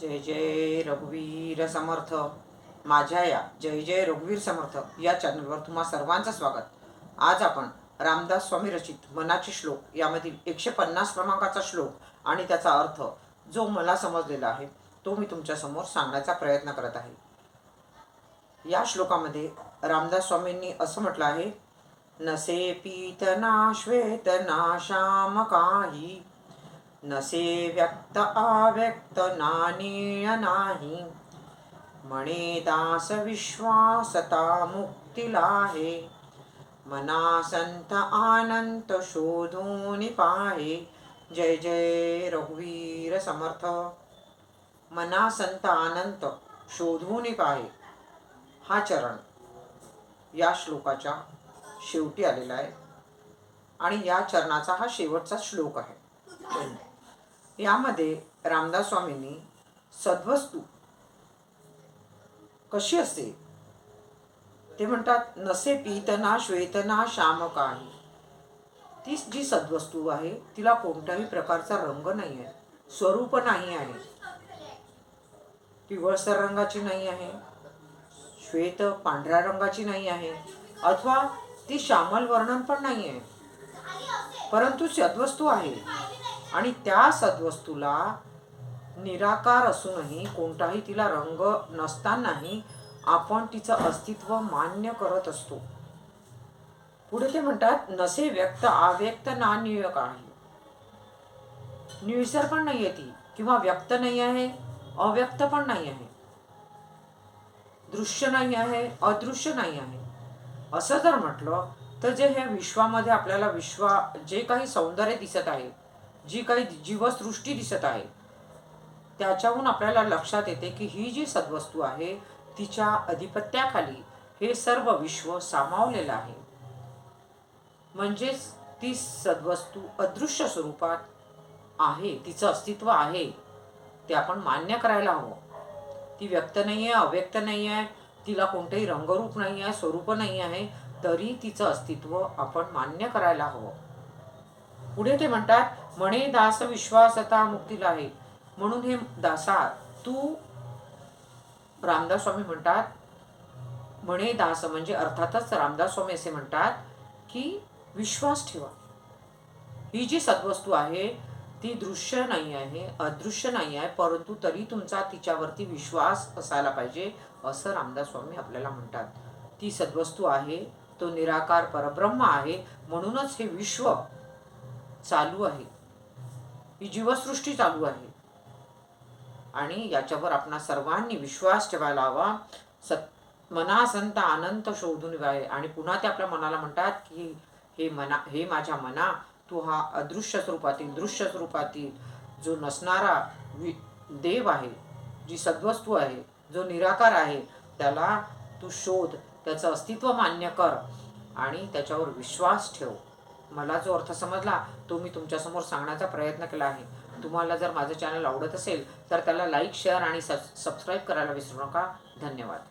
जय जय रघुवीर समर्थ. माझ्या या जय जय रघुवीर समर्थ या चॅनलवर तुम्हा सर्वांचं स्वागत. आज आपण रामदास स्वामी रचित मनाचे श्लोक यामधील एकशे पन्नास क्रमांकाचा श्लोक आणि त्याचा अर्थ जो मला समजलेला आहे तो मी तुमच्यासमोर सांगण्याचा प्रयत्न करत आहे. या श्लोकामध्ये रामदास स्वामींनी असं म्हटलं आहे नसे पीत ना श्वेत ना श्याम काही नसे व्यक्त अव्यक्त नानीय नाही म्हणे दास विश्वासता मुक्तीला आहे मना संत आनंत शोधून पाहे। जय जय रघुवीर समर्थ। मना संत आनंत शोधून पाहे। हा चरण या श्लोकाच्या शेवटी आलेला आहे. आणि या चरणाचा हा शेवटचा श्लोक आहे. यामध्ये रामदास स्वामींनी सद्वस्तू कशी असते? ते म्हणतात नसे पीतना श्वेतना श्याम काही ती जी सद्वस्तू आहे तिला कोणत्याही प्रकारचा रंग नाही आहे स्वरूप नाही आहे. पिवळसर रंगाची नाही आहे श्वेत पांढऱ्या रंगाची नाही आहे अथवा ती श्यामल वर्णन पण नाही आहे परंतु सद्वस्तू आहे. आणि त्या सद्वस्तूला निराकार असूनही कोणताही तिला रंग नसतानाही आपण तिचं अस्तित्व मान्य करत असतो. पुढे ते म्हणतात नसे व्यक्त अव्यक्त ना आहे काही. निळसर पण नाही आहे ती किंवा व्यक्त नाही आहे अव्यक्त पण नाही आहे. दृश्य नाही आहे अदृश्य नाही आहे. असं जर म्हटलं तर जे हे विश्वामध्ये आपल्याला विश्वा जे काही सौंदर्य दिसत आहे जी काही जीवसृष्टी दिसत आहे त्याच्याहून आपल्याला लक्षात येते की ही जी सद्वस्तू आहे तिच्या अधिपत्याखाली हे सर्व विश्व सामावलेलं आहे. म्हणजेच ती सद्वस्तू अदृश्य स्वरूपात आहे तिचं अस्तित्व आहे ते आपण मान्य करायला हवं. ती व्यक्त नाही आहे अव्यक्त नाही आहे तिला कोणतंही रंगरूप नाही आहे स्वरूप नाही आहे तरी तिचं अस्तित्व आपण मान्य करायला हवं. पुढे ते म्हणतात म्हणे दास विश्वासता मुक्तीला आहे. म्हणून हे दासा तू रामदास स्वामी म्हणतात. म्हणे दास म्हणजे अर्थातच रामदास स्वामी असे म्हणतात की विश्वास ठेवा. ही जी सद्वस्तू आहे ती दृश्य नाही आहे अदृश्य नाही आहे परंतु तरी तुमचा तिच्यावरती विश्वास असायला पाहिजे असं रामदास स्वामी आपल्याला म्हणतात. ती सद्वस्तू आहे तो निराकार परब्रह्म आहे म्हणूनच हे विश्व चालू आहे. ही जीवसृष्टी चालू आहे. आणि याच्यावर आपणा सर्वांनी विश्वास ठेवायला हवा. सत मना संत आनंद शोधून व्हावे आणि पुन्हा ते आपल्या मनाला म्हणतात की हे मना हे माझ्या मना तू हा अदृश्य स्वरूपातील दृश्य स्वरूपातील जो नसणारा वि देव आहे जी सद्वस्तू आहे जो निराकार आहे त्याला तू शोध त्याचं अस्तित्व मान्य कर आणि त्याच्यावर विश्वास ठेव. मला जो अर्थ समजला. तो मी तुमच्यासमोर सांगण्याचा प्रयत्न केला आहे. तुम्हाला जर माझं चॅनल आवडत असेल तर त्याला लाईक शेअर आणि सबस्क्राईब करायला विसरू नका. धन्यवाद.